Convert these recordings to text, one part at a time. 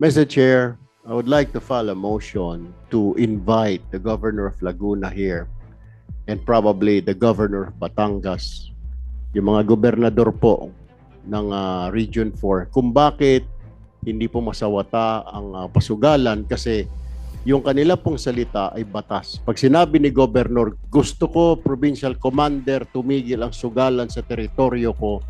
Mr. Chair, I would like to file a motion to invite the governor of Laguna here and probably the governor of Batangas, yung mga gobernador po ng ah, Region 4, kung bakit hindi po masawata ang ah, pasugalan kasi yung kanila pong salita ay batas. Pag sinabi ni Governor, gusto ko provincial commander tumigil ang sugalan sa teritoryo ko,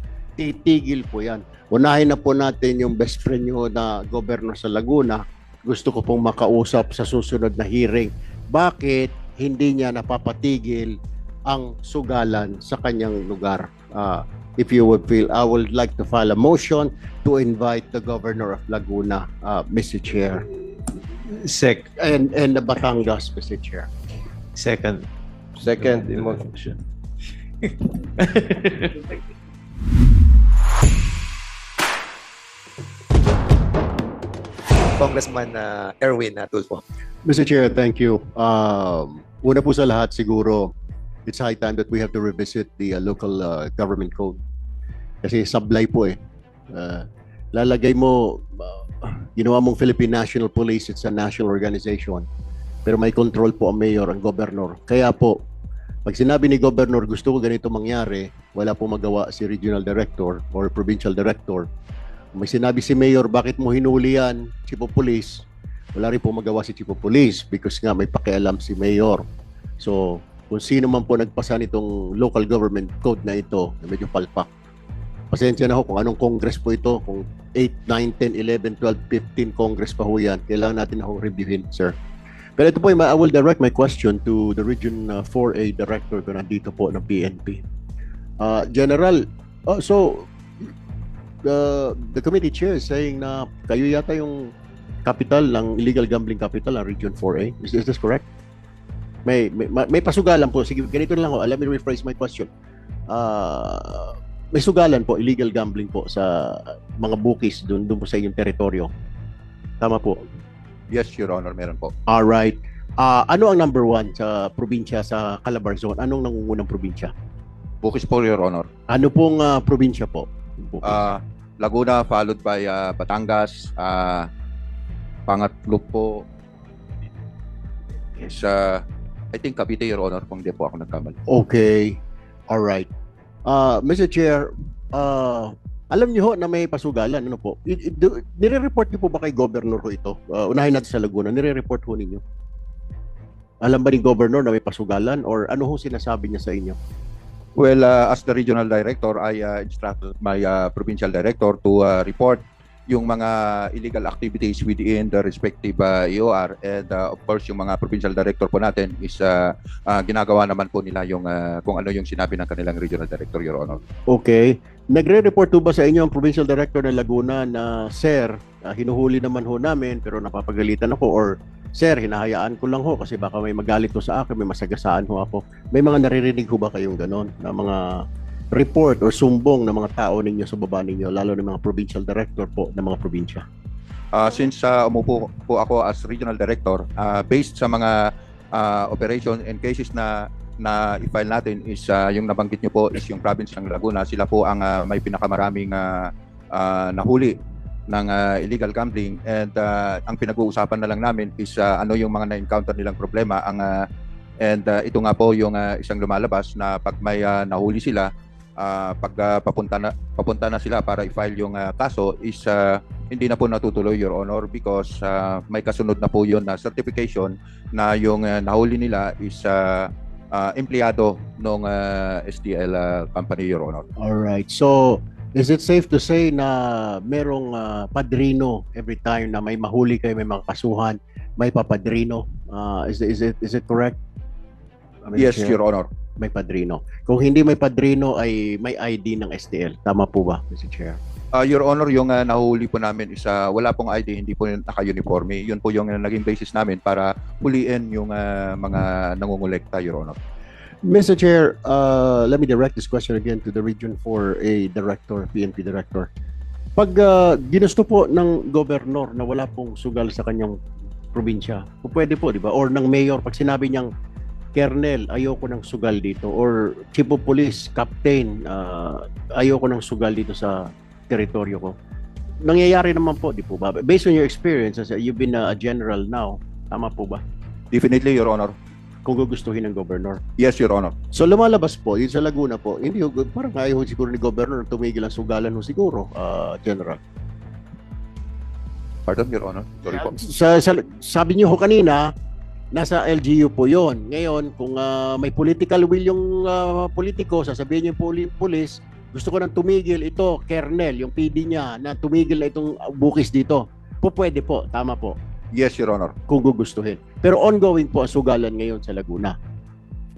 titigil po yan. Unahin na po natin yung best friend nyo na governor sa Laguna. Gusto ko pong makausap sa susunod na hearing. Bakit hindi niya napapatigil ang sugalan sa kanyang lugar? Ah, if you would feel, I would like to file a motion to invite the governor of Laguna, uh, Mr. Chair, Sec, and, and the Batangas, Mr. Chair. second. Second motion. Congressman uh, Erwin uh, Tulfo. Mr. Chair, thank you. Um, una po sa lahat siguro, it's high time that we have to revisit the uh, local uh, government code. Kasi sablay po eh. Uh, lalagay mo, uh, ginawa mong Philippine National Police, it's a national organization. Pero may control po ang mayor, ang governor. Kaya po, pag sinabi ni governor, gusto ko ganito mangyari, wala po magawa si regional director or provincial director. May sinabi si mayor, bakit mo hinuli yan, chief of police, wala rin po magawa si Chief of Police because nga may pakialam si Mayor. So, kung sino man po nagpasa nitong local government code na ito, na medyo palpak. Pasensya na ho kung anong Congress po ito, kung 8, 9, 10, 11, 12, 15 Congress pa ho yan, kailangan natin akong reviewin, sir. Pero ito po, I will direct my question to the Region uh, 4A Director ko nandito po ng PNP. Uh, General, oh, so, the, the committee chair is saying na kayo yata yung capital ng illegal gambling capital ang Region 4A. Is, is this correct? May, may may pasugalan po. Sige, ganito na lang ho. Let me rephrase my question. Ah, may sugalan po, illegal gambling po sa mga bookies doon doon po sa inyong teritoryo. Tama po. Yes, Your Honor, meron po. All right. Ah, ano ang number one sa probinsya sa Calabar Zone? Anong nangungunang probinsya? Bukis po, Your Honor. Ano pong ah, probinsya po? Ah, Laguna followed by ah, Batangas. Ah, pangatlo po is ah, I think Cavite, Your Honor, kung di po ako nagkamali. Okay. All right. Uh, Mr. Chair, uh, alam niyo ho na may pasugalan, ano po? I- i- do- nire-report niyo po ba kay Governor ho ito? Uh, unahin natin sa Laguna, nire-report ho ninyo? Alam ba ni Governor na may pasugalan or ano ho sinasabi niya sa inyo? Well, ah, as the regional director, I ah, instructed my ah, provincial director to ah, report yung mga illegal activities within the respective ah, EOR and ah, of course yung mga provincial director po natin is ah, ah, ginagawa naman po nila yung ah, kung ano yung sinabi ng kanilang regional director, Your Honor. Okay. Nagre-report ho ba sa inyo ang Provincial Director ng Laguna na, Sir, ah, hinuhuli naman ho namin pero napapagalitan ako or Sir, hinahayaan ko lang ho kasi baka may magalit ho sa akin, may masagasaan ho ako. May mga naririnig ho ba kayong ganon na mga report or sumbong ng mga tao ninyo sa baba ninyo, lalo ng mga provincial director po ng mga probinsya? Ah, since ah, umupo po ako as regional director, ah, based sa mga ah, operation and cases na na i-file natin is ah, yung nabanggit niyo po is yung province ng Laguna. Sila po ang ah, may pinakamaraming ah, ah, nahuli ng ah, illegal gambling and ah, ang pinag-uusapan na lang namin is ah, ano yung mga na-encounter nilang problema ang ah, and ah, ito nga po yung ah, isang lumalabas na pag may ah, nahuli sila ah, pag ah, papunta na papunta na sila para i-file yung ah, kaso is ah, hindi na po natutuloy your honor because ah, may kasunod na po yun na certification na yung ah, nahuli nila is ah, ah, empleyado ng SDL ah, company your honor. All right. So, is it safe to say na merong ah, padrino every time na may mahuli kayo, may mga kasuhan, may papadrino? Ah, is, is, it, is it correct? I mean, Yes Chair? your honor. may padrino. Kung hindi may padrino ay may ID ng STL. Tama po ba, Mr. Chair? Ah, your honor yung ah, nahuli po namin is ah, wala pong ID hindi po naka-uniforme. Yun po yung ah, naging basis namin para huliin yung ah, mga nangungulekta your honor. Mr. Chair, uh, let me direct this question again to the Region 4A Director, PNP Director. Pag uh, ginusto po ng gobernador na wala pong sugal sa kanyang probinsya, pwede po, di ba? Or ng mayor, pag sinabi niyang, Kernel, ayoko ng sugal dito. Or Chief of Police, Captain, uh, ayoko ng sugal dito sa teritoryo ko. nangyayari naman po, di po ba? Based on your experience, as a- you've been a general now, tama po ba? Definitely, Your Honor. Kung gugustuhin ng governor. Yes, Your Honor. So lumalabas po, yun sa Laguna po, hindi parang ayaw siguro ni governor na tumigil ang sugalan ho siguro, ah, general. Pardon, Your Honor. Sorry po. Sa, sa, sabi niyo ho kanina, nasa LGU po yon. Ngayon, kung ah, may political will yung ah, politiko, sasabihin niyo yung pulis, gusto ko nang tumigil ito, kernel, yung PD niya, na tumigil na itong bukis dito. Po pwede po, tama po, Yes, Your Honor. kung gugustuhin. Pero ongoing po ang sugalan ngayon sa Laguna.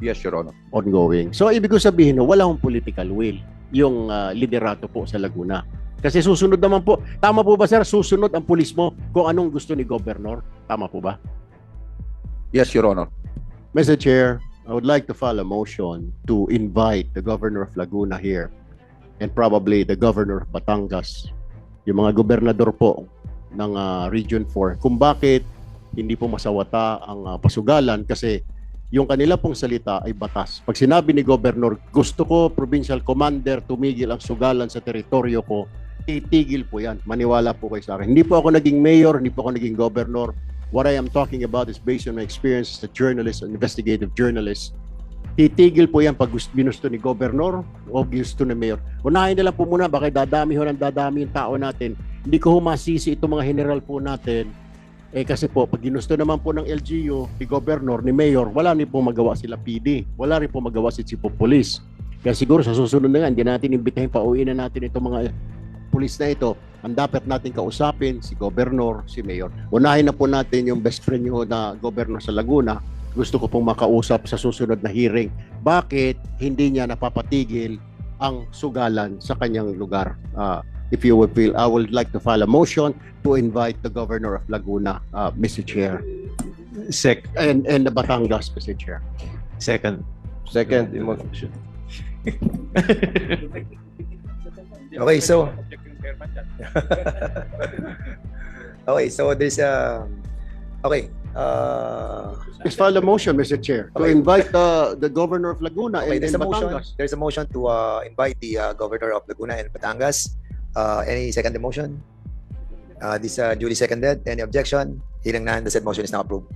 Yes, Your Honor. Ongoing. So, ibig ko sabihin, no, wala hong political will yung ah, liderato po sa Laguna. Kasi susunod naman po, tama po ba sir, susunod ang pulis mo kung anong gusto ni governor? Tama po ba? Yes, Your Honor. Mr. Chair, I would like to file a motion to invite the Governor of Laguna here and probably the Governor of Batangas, yung mga gobernador po ng ah, Region 4, kung bakit hindi po masawata ang ah, pasugalan kasi yung kanila pong salita ay batas. Pag sinabi ni Governor, gusto ko provincial commander tumigil ang sugalan sa teritoryo ko, titigil po yan. Maniwala po kayo sa akin. Hindi po ako naging mayor, hindi po ako naging governor. What I am talking about is based on my experience as a journalist, an investigative journalist. Titigil po yan pag gusto, ginusto ni governor o gusto ni mayor. Unahin na lang po muna, baka dadami ho ng dadami yung tao natin. Hindi ko humasisi itong mga general po natin. Eh kasi po, pag ginusto naman po ng LGU, ni governor, ni mayor, wala rin po magawa sila PD. Wala rin po magawa si Chief of Police. Kaya siguro sa susunod na nga, hindi natin imbitahin, pauwiin na natin itong mga pulis na ito. Ang dapat natin kausapin, si governor, si mayor. Unahin na po natin yung best friend nyo na governor sa Laguna. Gusto ko pong makausap sa susunod na hearing. Bakit hindi niya napapatigil ang sugalan sa kanyang lugar? Ah, if you would feel, I would like to file a motion to invite the governor of Laguna, uh, Mr. Chair, Sec, and and the Batangas, Mr. Chair. second. Second motion. Okay, so Okay, so there's a Okay, uh Please file a motion, Mr. Chair, to Okay. invite uh, the governor of Laguna okay, and, there's and a motion. Batangas. There's a motion to uh, invite the uh, governor of Laguna and Batangas. Uh, any second motion? Uh, this uh, duly seconded. Any objection? Hearing none, the said motion is now approved.